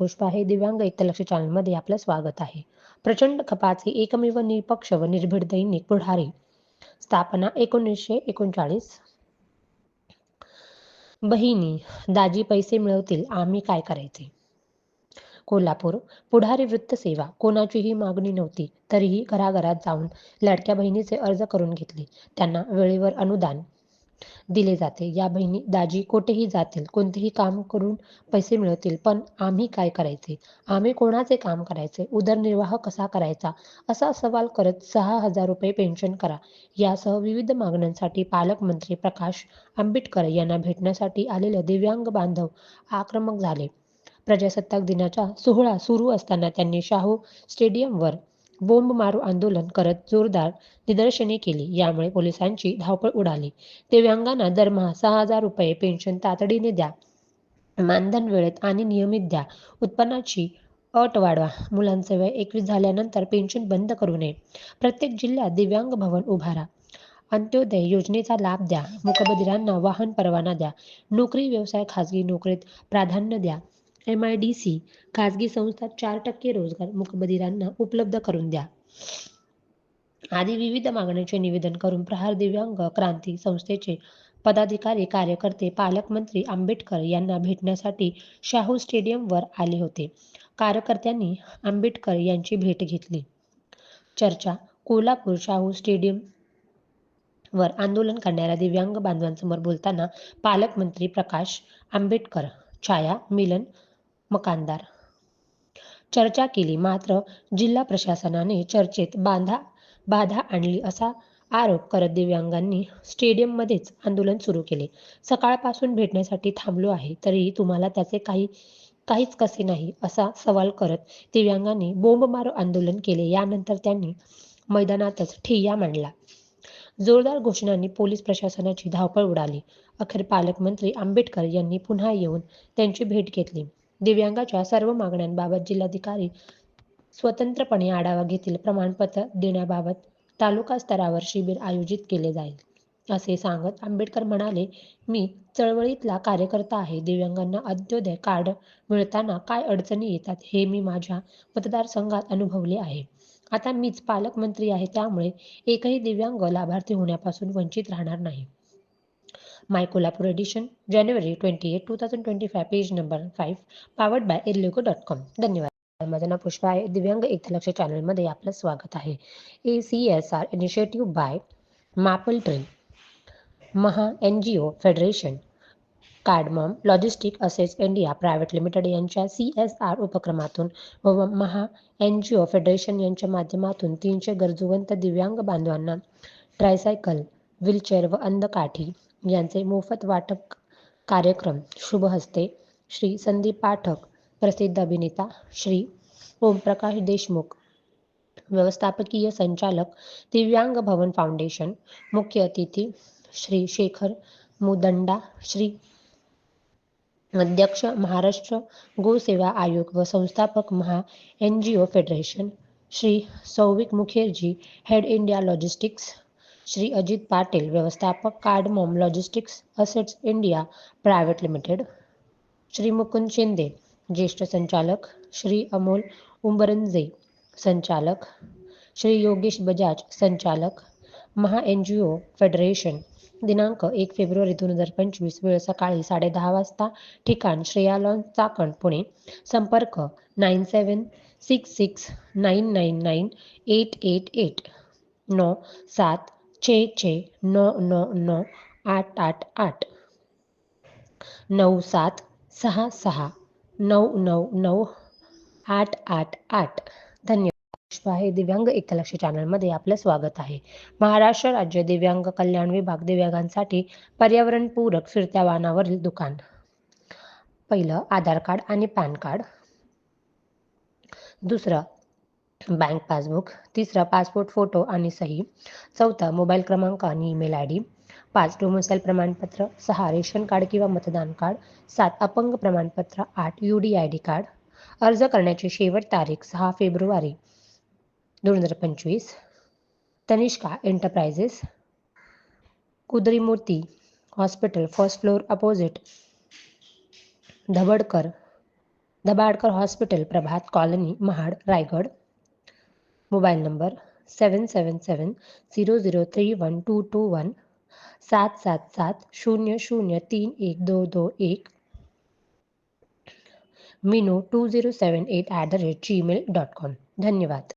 पुष्पा आहे. दिव्यांग एकलक्ष चॅनलमध्ये आपलं स्वागत आहे. प्रचंड खपाचे एकमेव निपक्ष व निर्भीड दैनिक पुढारी. स्थापना एकोणीसशे एकोणचाळीस. बहिणी दाजी पैसे मिळवतील आम्ही काय करायचे? कोल्हापूर पुढारी वृत्तसेवा कोणाचीही मागणी नव्हती तरीही घराघरात जाऊन लाडक्या बहिणीचे अर्ज करून घेतले. त्यांना वेळेवर अनुदान. दिले जाते. या बहिणी दाजी कोठेही जातील कोणतेही काम करून पैसे मिळवतील पण आम्ही काय करायचे? आम्ही कोणाचे काम करायचे? उदरनिर्वाह कसा करायचा? असा सवाल करत सहा हजार रुपये पेन्शन करा. यासह विविध मागण्यांसाठी पालकमंत्री प्रकाश आंबेडकर यांना भेटण्यासाठी आलेले दिव्यांग बांधव आक्रमक झाले. प्रजासत्ताक दिनाचा सोहळा सुरू असताना त्यांनी शाहू स्टेडियमवर बोंब मारू आंदोलन करत जोरदार निदर्शने केली. यामुळे पोलिसांची धावपळ उडाली. दिव्यांगांना दरमहा सहा हजार रुपये पेन्शन तातडीने द्या. मानधन वेळेत आणि नियमित द्या. उत्पन्नाची अट वाढवा. मुलांचे वय एकवीस झाल्यानंतर पेन्शन बंद करू नये. प्रत्येक जिल्ह्यात दिव्यांग भवन उभारा. अंत्योदय योजनेचा लाभ द्या. मुकबधिरांना वाहन परवाना द्या. नोकरी व्यवसाय खाजगी नोकरीत प्राधान्य द्या. एम आय डी सी खाजगी संस्था चार टक्के रोजगार मुकबदिरांना उपलब्ध करून द्या. आदी विविध मागण्यांचे निवेदन करून प्रहार दिव्यांग क्रांती संस्थेचे पदाधिकारी कार्यकर्ते पालकमंत्री आंबेडकर यांना भेटण्यासाठी शाहू स्टेडियमवर आले होते. कार्यकर्त्यांनी आंबेडकर यांची भेट घेतली. चर्चा कोल्हापूर शाहू स्टेडियम वर आंदोलन करणाऱ्या दिव्यांग बांधवांसमोर बोलताना पालकमंत्री प्रकाश आंबेडकर छाया मिलन मकानदार चर्चा केली. मात्र जिल्हा प्रशासनाने चर्चेत बांधा बाधा आणली असा आरोप करत दिव्यांगांनी स्टेडियममध्येच आंदोलन सुरू केले. सकाळपासून भेटण्यासाठी थांबलो आहे तरीही तुम्हाला त्याचे काही काहीच कसे नाही असा सवाल करत दिव्यांगांनी बोंबमारो आंदोलन केले. यानंतर त्यांनी मैदानातच ठिय्या मांडला. जोरदार घोषणांनी पोलीस प्रशासनाची धावपळ उडाली. अखेर पालकमंत्री आंबेडकर यांनी पुन्हा येऊन त्यांची भेट घेतली. दिव्यांगाच्या सर्व मागण्यांबाबत जिल्हाधिकारी स्वतंत्रपणे आढावा घेतील. प्रमाणपत्र देण्याबाबत तालुका स्तरावर शिबिर आयोजित केले जाईल. असे सांगत आंबेडकर म्हणाले मी चळवळीतला कार्यकर्ता आहे. दिव्यांगांना अंत्योदय कार्ड मिळताना काय अडचणी येतात हे मी माझ्या मतदारसंघात अनुभवले आहे. आता मीच पालकमंत्री आहे. त्यामुळे एकही दिव्यांग लाभार्थी होण्यापासून वंचित राहणार नाही. My Kolhapur edition January twenty eight two thousand twenty five page number five powered by एरलोको dot com धन्यवाद. माझं नाव पुष्पा आहे. दिव्यांग एक चॅनलमध्ये आपलं स्वागत आहे. A C S R initiative by Maple Tree Maha N G O federation cardamom logistic assess India private limited यांच्या सी एस आर उपक्रमातून व Maha N G O federation यांच्या माध्यमातून तीनशे गरजूवंत दिव्यांग बांधवांना ट्रायसायकल व्हीलचेअर व अंधकाठी यांचे मोफत वाटप कार्यक्रम शुभ हस्ते श्री संदीप पाठक प्रसिद्ध अभिनेता श्री ओमप्रकाश देशमुख व्यवस्थापकीय संचालक दिव्यांग भवन फाउंडेशन मुख्य अतिथी श्री शेखर मुदंडा श्री अध्यक्ष महाराष्ट्र गोसेवा आयोग व संस्थापक Maha N G O federation Shri Souvik Mukherjee head India logistics Shri Ajit Patil व्यवस्थापक cardamom logistics assets India private limited. Shri Mukund Shinde ज्येष्ठ संचालक. श्री अमोल उंबरंजे संचालक. श्री योगेश बजाज संचालक. महा एन जी ओ फेडरेशन दिनांक एक फेब्रुवारी दोन हजार पंचवीस वेळ सकाळी साडेदहा वाजता ठिकाण श्रेया लॉन चाकण पुणे. संपर्क nine seven six six nine nine nine eight eight eight. नऊ सात चे छे नौ नौ नौ आठ आठ आठ. नऊ सात सहा सहा नऊ नऊ नऊ आठ आठ आठ. धन्यवाद. पुष्पा हे दिव्यांग एकलक्ष चॅनलमध्ये आपलं स्वागत आहे. महाराष्ट्र राज्य दिव्यांग कल्याण विभाग दिव्यांगांसाठी पर्यावरणपूरक फिरत्या वाहनावरील दुकान. पहिलं आधार कार्ड आणि पॅन कार्ड. दुसरं बँक पासबुक तिसरा पासपोर्ट फोटो आणि सही चौथा मोबाईल क्रमांक आणि ईमेल आय डी पाच डोमिसाईल प्रमाणपत्र सहा रेशन कार्ड किंवा मतदान कार्ड सात अपंग प्रमाणपत्र आठ U D I D card. अर्ज करण्याची शेवट तारीख सहा फेब्रुवारी दोन हजार पंचवीस. Tanishka enterprises Kudrimurti hospital first floor opposite Dhabadkar Dabadkar hospital Prabhat colony Mahad Raigad. Mobile number seven seven seven zero zero three one two two one सात सात सात शून्य शून्य तीन एक दो दो एक Meenu two zero seven eight eight the rate gmail dot com धन्यवाद।